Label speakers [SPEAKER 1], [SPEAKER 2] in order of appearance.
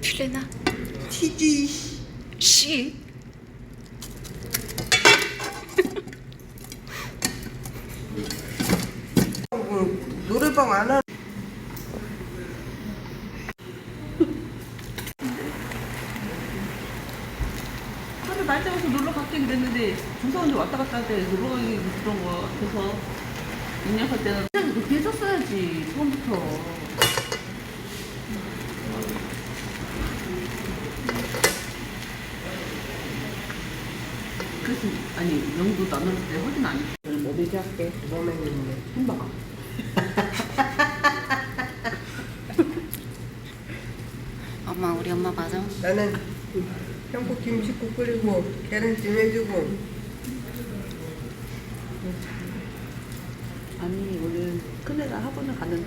[SPEAKER 1] 틸래나?
[SPEAKER 2] 티지.
[SPEAKER 1] 씨.
[SPEAKER 2] 그 노래방 안 하.
[SPEAKER 3] 하루 날 잡아서 놀러 갔긴 그랬는데 조사원이 왔다 갔다 할 때 놀러 가기 그런 거 같아서 입력할 때는 그냥 그렇게 했었어야지 처음부터 그래서 아니 명도 나눌 때 확인 안 했어
[SPEAKER 2] 뭐 얘기할게. 있네.
[SPEAKER 3] 햄버거
[SPEAKER 1] 엄마 우리 엄마 맞아?
[SPEAKER 2] 나는 형부 김치국 끓이고 계란찜 해주고
[SPEAKER 3] 아니 오늘 큰애가 학원을 갔는데